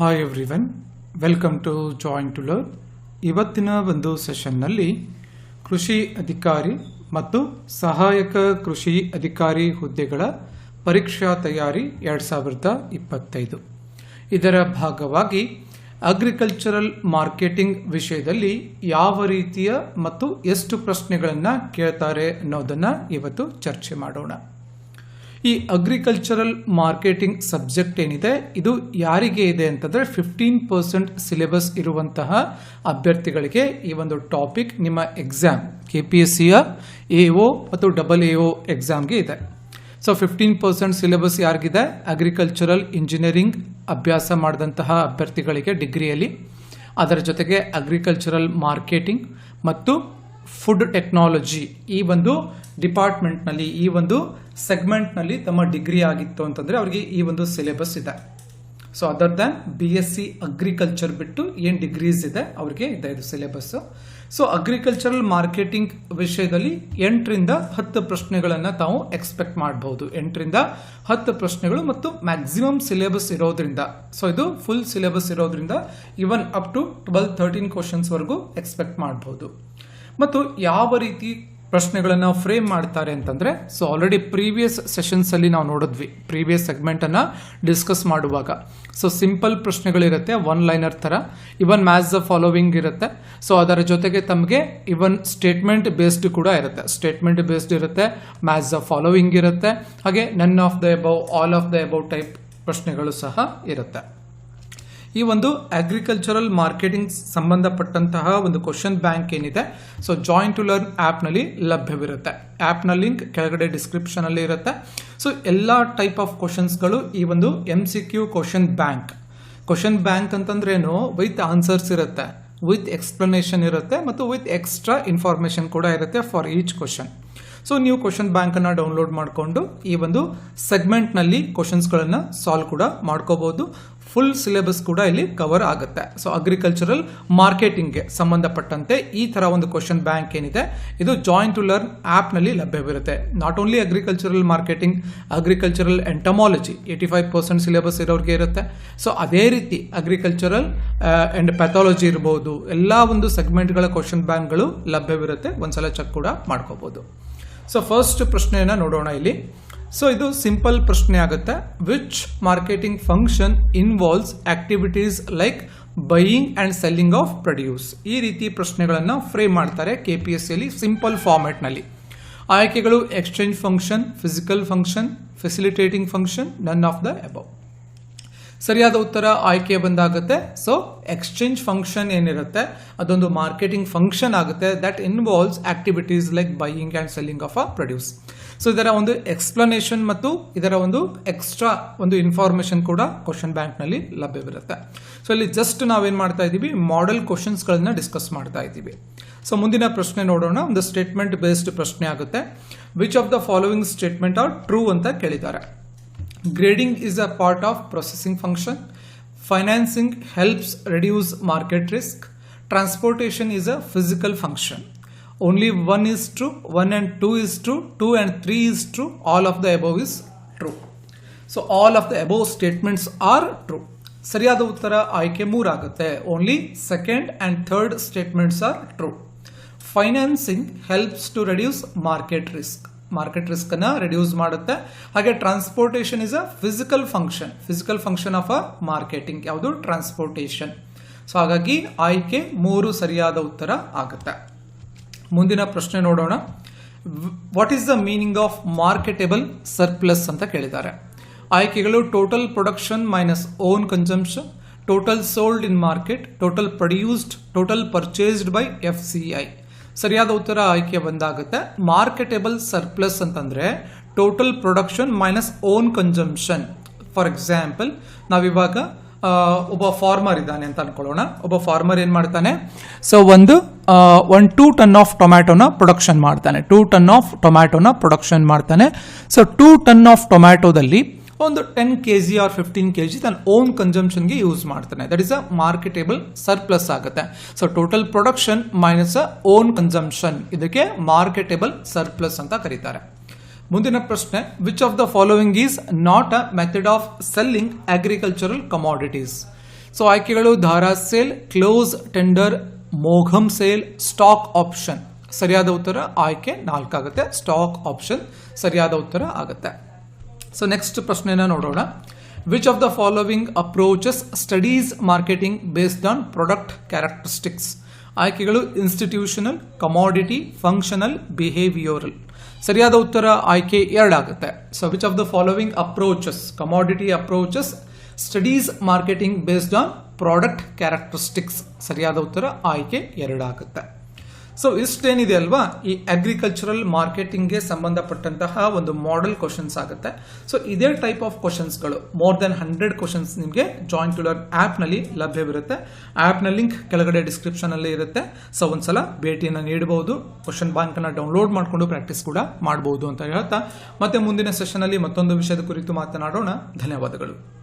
Hi everyone welcome to join to learn ಇವತ್ತಿನ ಒಂದು ಸೆಷನ್ನಲ್ಲಿ ಕೃಷಿ ಅಧಿಕಾರಿ ಮತ್ತು ಸಹಾಯಕ ಕೃಷಿ ಅಧಿಕಾರಿ ಹುದ್ದೆಗಳ ಪರೀಕ್ಷಾ ತಯಾರಿ ಎರಡು ಸಾವಿರದ ಇಪ್ಪತ್ತೈದು. ಇದರ ಭಾಗವಾಗಿ ಅಗ್ರಿಕಲ್ಚರಲ್ ಮಾರ್ಕೆಟಿಂಗ್ ವಿಷಯದಲ್ಲಿ ಯಾವ ರೀತಿಯ ಮತ್ತು ಎಷ್ಟು ಪ್ರಶ್ನೆಗಳನ್ನು ಕೇಳ್ತಾರೆ ಅನ್ನೋದನ್ನು ಇವತ್ತು ಚರ್ಚೆ ಮಾಡೋಣ. ಈ ಅಗ್ರಿಕಲ್ಚರಲ್ ಮಾರ್ಕೆಟಿಂಗ್ ಸಬ್ಜೆಕ್ಟ್ ಏನಿದೆ, ಇದು ಯಾರಿಗೆ ಇದೆ ಅಂತಂದ್ರೆ ಫಿಫ್ಟೀನ್ ಪರ್ಸೆಂಟ್ ಸಿಲೆಬಸ್ ಇರುವಂತಹ ಅಭ್ಯರ್ಥಿಗಳಿಗೆ ಈ ಒಂದು ಟಾಪಿಕ್ ನಿಮ್ಮ ಎಕ್ಸಾಮ್ ಕೆ ಪಿ ಎಸ್ ಸಿಯ ಎ ಒ ಮತ್ತು ಡಬಲ್ ಎ ಒ ಎಕ್ಸಾಮ್ಗೆ ಇದೆ. ಸೊ ಫಿಫ್ಟೀನ್ ಪರ್ಸೆಂಟ್ ಸಿಲೆಬಸ್ ಯಾರಿಗಿದೆ? ಅಗ್ರಿಕಲ್ಚರಲ್ ಇಂಜಿನಿಯರಿಂಗ್ ಅಭ್ಯಾಸ ಮಾಡಿದಂತಹ ಅಭ್ಯರ್ಥಿಗಳಿಗೆ ಡಿಗ್ರಿಯಲ್ಲಿ ಅದರ ಜೊತೆಗೆ ಅಗ್ರಿಕಲ್ಚರಲ್ ಮಾರ್ಕೆಟಿಂಗ್ ಮತ್ತು ಫುಡ್ ಟೆಕ್ನಾಲಜಿ ಈ ಒಂದು ಡಿಪಾರ್ಟ್ಮೆಂಟ್ನಲ್ಲಿ ಈ ಒಂದು ಸೆಗ್ಮೆಂಟ್ನಲ್ಲಿ ತಮ್ಮ ಡಿಗ್ರಿ ಆಗಿತ್ತು ಅಂತಂದರೆ ಅವರಿಗೆ ಈ ಒಂದು ಸಿಲೆಬಸ್ ಇದೆ. So other than B S C agriculture ಬಿಟ್ಟು ಏನು ಡಿಗ್ರೀಸ್ ಇದೆ, ಅವ್ರಿಗೆ ಇದೆ ಇದು ಸಿಲೆಬಸ್ಸು ಸೊ ಅಗ್ರಿಕಲ್ಚರಲ್ ಮಾರ್ಕೆಟಿಂಗ್ ವಿಷಯದಲ್ಲಿ ಎಂಟರಿಂದ ಹತ್ತು ಪ್ರಶ್ನೆಗಳನ್ನು ತಾವು ಎಕ್ಸ್ಪೆಕ್ಟ್ ಮಾಡಬಹುದು ಎಂಟರಿಂದ ಹತ್ತು ಪ್ರಶ್ನೆಗಳು ಮತ್ತು ಮ್ಯಾಕ್ಸಿಮಮ್ ಸಿಲೆಬಸ್ ಇರೋದ್ರಿಂದ. ಸೊ ಇದು ಫುಲ್ ಸಿಲೆಬಸ್ ಇರೋದ್ರಿಂದ even up to twelve thirteen ಕ್ವಶನ್ಸ್ವರೆಗೂ expect ಮಾಡಬಹುದು ಮತ್ತು ಯಾವ ರೀತಿ ಪ್ರಶ್ನೆಗಳನ್ನು ಫ್ರೇಮ್ ಮಾಡ್ತಾರೆ ಅಂತಂದರೆ ಸೊ ಆಲ್ರೆಡಿ ಪ್ರೀವಿಯಸ್ ಸೆಷನ್ಸಲ್ಲಿ ನಾವು ನೋಡಿದ್ವಿ. ಪ್ರೀವಿಯಸ್ ಸೆಗ್ಮೆಂಟನ್ನು ಡಿಸ್ಕಸ್ ಮಾಡುವಾಗ. ಸೊ ಸಿಂಪಲ್ ಪ್ರಶ್ನೆಗಳಿರುತ್ತೆ ಒನ್ ಲೈನರ್ ಥರ. ಇವನ್ ಮ್ಯಾಚ್ ದ ಫಾಲೋವಿಂಗ್ ಇರುತ್ತೆ. ಸೊ ಅದರ ಜೊತೆಗೆ ತಮಗೆ ಇವನ್ ಸ್ಟೇಟ್ಮೆಂಟ್ ಬೇಸ್ಡ್ ಕೂಡ ಇರುತ್ತೆ. ಸ್ಟೇಟ್ಮೆಂಟ್ ಬೇಸ್ಡ್ ಇರುತ್ತೆ ಮ್ಯಾಚ್ ದ ಫಾಲೋವಿಂಗ್ ಇರುತ್ತೆ. ಹಾಗೆ none of the above all of the above type ಪ್ರಶ್ನೆಗಳು ಸಹ ಇರುತ್ತೆ. ಈ ಒಂದು ಅಗ್ರಿಕಲ್ಚರಲ್ ಮಾರ್ಕೆಟಿಂಗ್ ಸಂಬಂಧಪಟ್ಟಂತಹ ಒಂದು ಕ್ವಶನ್ ಬ್ಯಾಂಕ್ ಏನಿದೆ ಸೊ ಜಾಯಿಂಟ್ ಟು ಲರ್ನ್ ಆ್ಯಪ್ನಲ್ಲಿ ಲಭ್ಯವಿರುತ್ತೆ. ಆ್ಯಪ್ನ ಲಿಂಕ್ ಕೆಳಗಡೆ ಡಿಸ್ಕ್ರಿಪ್ಷನಲ್ಲಿ ಇರುತ್ತೆ. ಸೊ ಎಲ್ಲ ಟೈಪ್ ಆಫ್ ಕ್ವಶನ್ಸ್ಗಳು ಈ ಒಂದು M C Q question bank question bank ಅಂತಂದ್ರೇನು? ವಿತ್ ಆನ್ಸರ್ಸ್ ಇರುತ್ತೆ ವಿತ್ ಎಕ್ಸ್ಪ್ಲನೇಷನ್ ಇರುತ್ತೆ, ಮತ್ತು ವಿತ್ ಎಕ್ಸ್ಟ್ರಾ ಇನ್ಫಾರ್ಮೇಷನ್ ಕೂಡ ಇರುತ್ತೆ ಫಾರ್ ಈಚ್ ಕ್ವಶನ್ ಸೊ ನೀವು ಕ್ವಶನ್ ಬ್ಯಾಂಕನ್ನು ಡೌನ್ಲೋಡ್ ಮಾಡಿಕೊಂಡು ಈ ಒಂದು ಸೆಗ್ಮೆಂಟ್ನಲ್ಲಿ ಕ್ವಶನ್ಸ್ಗಳನ್ನು ಸಾಲ್ವ್ ಕೂಡ ಮಾಡ್ಕೋಬಹುದು ಫುಲ್ ಸಿಲೆಬಸ್ ಕೂಡ ಇಲ್ಲಿ ಕವರ್ ಆಗುತ್ತೆ. ಸೊ ಅಗ್ರಿಕಲ್ಚರಲ್ ಮಾರ್ಕೆಟಿಂಗ್ಗೆ ಸಂಬಂಧಪಟ್ಟಂತೆ ಈ ಥರ ಒಂದು ಕ್ವಶನ್ ಬ್ಯಾಂಕ್ ಏನಿದೆ, ಇದು ಜಾಯಿಂಟ್ ಟು ಲರ್ನ್ ಆ್ಯಪ್ನಲ್ಲಿ ಲಭ್ಯವಿರುತ್ತೆ. Not only agricultural marketing agricultural entomology eighty five percent syllabus ಇರೋರಿಗೆ ಇರುತ್ತೆ. ಸೊ ಅದೇ ರೀತಿ ಅಗ್ರಿಕಲ್ಚರಲ್ ಆ್ಯಂಡ್ ಪ್ಯಾಥಾಲಜಿ ಇರ್ಬೋದು, ಎಲ್ಲ ಒಂದು ಸೆಗ್ಮೆಂಟ್ಗಳ ಕ್ವಶನ್ ಬ್ಯಾಂಕ್ಗಳು ಲಭ್ಯವಿರುತ್ತೆ. ಒಂದ್ಸಲ ಚೆಕ್ ಕೂಡ ಮಾಡ್ಕೋಬಹುದು ಸೊ ಫಸ್ಟ್ ಪ್ರಶ್ನೆಯನ್ನು ನೋಡೋಣ ಇಲ್ಲಿ. ಸೊ ಇದು ಸಿಂಪಲ್ ಪ್ರಶ್ನೆ ಆಗುತ್ತೆ. Which marketing function involves activities like buying and selling of produce ಈ ರೀತಿ ಪ್ರಶ್ನೆಗಳನ್ನು ಫ್ರೇಮ್ ಮಾಡ್ತಾರೆ ಕೆ ಪಿ ಎಸ್ ಸಿಯಲ್ಲಿ ಸಿಂಪಲ್ ಫಾರ್ಮೆಟ್ನಲ್ಲಿ ಆಯ್ಕೆಗಳು exchange function physical function facilitating function none of the above ಸರಿಯಾದ ಉತ್ತರ ಆಯ್ಕೆ ಬಂದಾಗುತ್ತೆ. ಸೊ ಎಕ್ಸ್ಚೇಂಜ್ ಫಂಕ್ಷನ್ ಏನಿರುತ್ತೆ? ಅದೊಂದು ಮಾರ್ಕೆಟಿಂಗ್ ಫಂಕ್ಷನ್ ಆಗುತ್ತೆ that involves activities like buying and selling of a produce so ಇದರ ಒಂದು ಎಕ್ಸ್ಪ್ಲನೇಷನ್ ಮತ್ತು ಇದರ ಒಂದು ಎಕ್ಸ್ಟ್ರಾ ಒಂದು ಇನ್ಫಾರ್ಮೇಷನ್ ಕೂಡ ಕ್ವಶನ್ ಬ್ಯಾಂಕ್ನಲ್ಲಿ ಲಭ್ಯವಿರುತ್ತೆ ಸೊ ಇಲ್ಲಿ ಜಸ್ಟ್ ನಾವೇನು ಮಾಡ್ತಾ ಇದ್ದೀವಿ? ಮಾಡೆಲ್ ಕ್ವಶನ್ಸ್ಗಳನ್ನ ಡಿಸ್ಕಸ್ ಮಾಡ್ತಾ ಇದ್ದೀವಿ. ಸೊ ಮುಂದಿನ ಪ್ರಶ್ನೆ ನೋಡೋಣ. ಒಂದು ಸ್ಟೇಟ್ಮೆಂಟ್ ಬೇಸ್ಡ್ ಪ್ರಶ್ನೆ ಆಗುತ್ತೆ. Which of the following statement are true ಅಂತ ಕೇಳಿದ್ದಾರೆ. Grading is a part of processing function. Financing helps reduce market risk. Transportation is a physical function. Only one is true, one and two is true, two and three is true, all of the above is true. So all of the above statements are true. ಸರಿಯಾದ ಉತ್ತರ ಆಯ್ಕೆ ಮೂರಾಗುತ್ತೆ only second and third statements are true financing helps to reduce market risk market risk ಅನ್ನ reduce ಮಾಡುತ್ತೆ. ಹಾಗೆ transportation is a physical function physical function of a marketing ಯಾವುದು? Transportation so ಹಾಗಾಗಿ ಆಯ್ಕೆ ಮೂರು ಸರಿಯಾದ ಉತ್ತರ ಆಗುತ್ತೆ. ಮುಂದಿನ ಪ್ರಶ್ನೆ ನೋಡೋಣ. What is the meaning of marketable surplus ಅಂತ ಕೇಳಿದ್ದಾರೆ. ಆಯ್ಕೆಗಳು total production minus own consumption total sold in market total produced total purchased by F C I ಸರಿಯಾದ ಉತ್ತರ ಆಯ್ಕೆ ಬಂದಾಗುತ್ತೆ. ಮಾರ್ಕೆಟೇಬಲ್ ಸರ್ಪ್ಲಸ್ ಅಂತಂದ್ರೆ total production minus own consumption for example ನಾವಿವಾಗ ಒಬ್ಬ ಫಾರ್ಮರ್ ಇದ್ದಾನೆ ಅಂತ ಅನ್ಕೊಳ್ಳೋಣ. ಒಬ್ಬ ಫಾರ್ಮರ್ ಏನ್ ಮಾಡ್ತಾನೆ? ಸೊ ಒಂದು ಒನ್ ಟೂ ಟನ್ ಆಫ್ ಟೊಮ್ಯಾಟೋನ ಪ್ರೊಡಕ್ಷನ್ ಮಾಡ್ತಾನೆ. ಟೂ ಟನ್ ಆಫ್ ಟೊಮ್ಯಾಟೋನ ಪ್ರೊಡಕ್ಷನ್ ಮಾಡ್ತಾನೆ. ಸೊ ಟೂ ಟನ್ ಆಫ್ ಟೊಮ್ಯಾಟೋದಲ್ಲಿ ಒಂದು ten K G or fifteen K G ತನ್ನ ಓನ್ ಕನ್ಸಂಪ್ಷನ್ಗೆ ಯೂಸ್ ಮಾಡ್ತಾನೆ. That is a marketable surplus ಆಗುತ್ತೆ. So total production minus own consumption ಇದಕ್ಕೆ ಮಾರ್ಕೆಟೇಬಲ್ ಸರ್ಪ್ಲಸ್ ಅಂತ ಕರೀತಾರೆ. ಮುಂದಿನ ಪ್ರಶ್ನೆ which of the following is not a method of selling agricultural commodities so ಆಯ್ಕೆಗಳು, ಧಾರಾ ಸೇಲ್ ಕ್ಲೋಸ್ ಟೆಂಡರ್ ಮೋಘಂ ಸೇಲ್ ಸ್ಟಾಕ್ ಆಪ್ಷನ್ ಸರಿಯಾದ ಉತ್ತರ ಆಯ್ಕೆ ನಾಲ್ಕಾಗುತ್ತೆ. ಸ್ಟಾಕ್ ಆಪ್ಷನ್ ಸರಿಯಾದ ಉತ್ತರ ಆಗುತ್ತೆ. ಸೊ ನೆಕ್ಸ್ಟ್ ಪ್ರಶ್ನೆನ ನೋಡೋಣ. Which of the following approaches studies marketing based on product characteristics ಆಯ್ಕೆಗಳು ಇನ್ಸ್ಟಿಟ್ಯೂಷನಲ್ ಕಮಾಡಿಟಿ ಫಂಕ್ಷನಲ್ ಬಿಹೇವಿಯೋರಲ್ ಸರಿಯಾದ ಉತ್ತರ ಆಯ್ಕೆ ಎರಡಾಗುತ್ತೆ so which of the following approaches commodity approaches studies marketing based on product characteristics ಸರಿಯಾದ ಉತ್ತರ ಆಯ್ಕೆ ಎರಡಾಗುತ್ತೆ ಸೊ ಇಷ್ಟೇನಿದೆ ಅಲ್ವಾ? ಈ ಅಗ್ರಿಕಲ್ಚರಲ್ ಮಾರ್ಕೆಟಿಂಗ್ಗೆ ಸಂಬಂಧಪಟ್ಟಂತಹ ಒಂದು ಮಾಡೆಲ್ ಕ್ವಶನ್ಸ್ ಆಗುತ್ತೆ. ಸೊ ಇದೇ ಟೈಪ್ ಆಫ್ ಕ್ವಶನ್ಸ್ಗಳು ಮೋರ್ ದೆನ್ ಹಂಡ್ರೆಡ್ ಕ್ವಶನ್ಸ್ ನಿಮಗೆ ಜಾಯಿಂಟ್ ಟು ಲರ್ನ್ ಆ್ಯಪ್ನಲ್ಲಿ ಲಭ್ಯವಿರುತ್ತೆ ಆ್ಯಪ್ನ ಲಿಂಕ್ ಕೆಳಗಡೆ ಡಿಸ್ಕ್ರಿಪ್ಷನಲ್ಲಿ ಇರುತ್ತೆ. ಸೊ ಒಂದ್ಸಲ ಭೇಟಿಯನ್ನು ನೀಡಬಹುದು ಕ್ವಶನ್ ಬ್ಯಾಂಕನ್ನು ಡೌನ್ಲೋಡ್ ಮಾಡಿಕೊಂಡು ಪ್ರಾಕ್ಟೀಸ್ ಕೂಡ ಮಾಡಬಹುದು ಅಂತ ಹೇಳ್ತಾ. ಮತ್ತೆ ಮುಂದಿನ ಸೆಷನಲ್ಲಿ ಮತ್ತೊಂದು ವಿಷಯದ ಕುರಿತು ಮಾತನಾಡೋಣ. ಧನ್ಯವಾದಗಳು.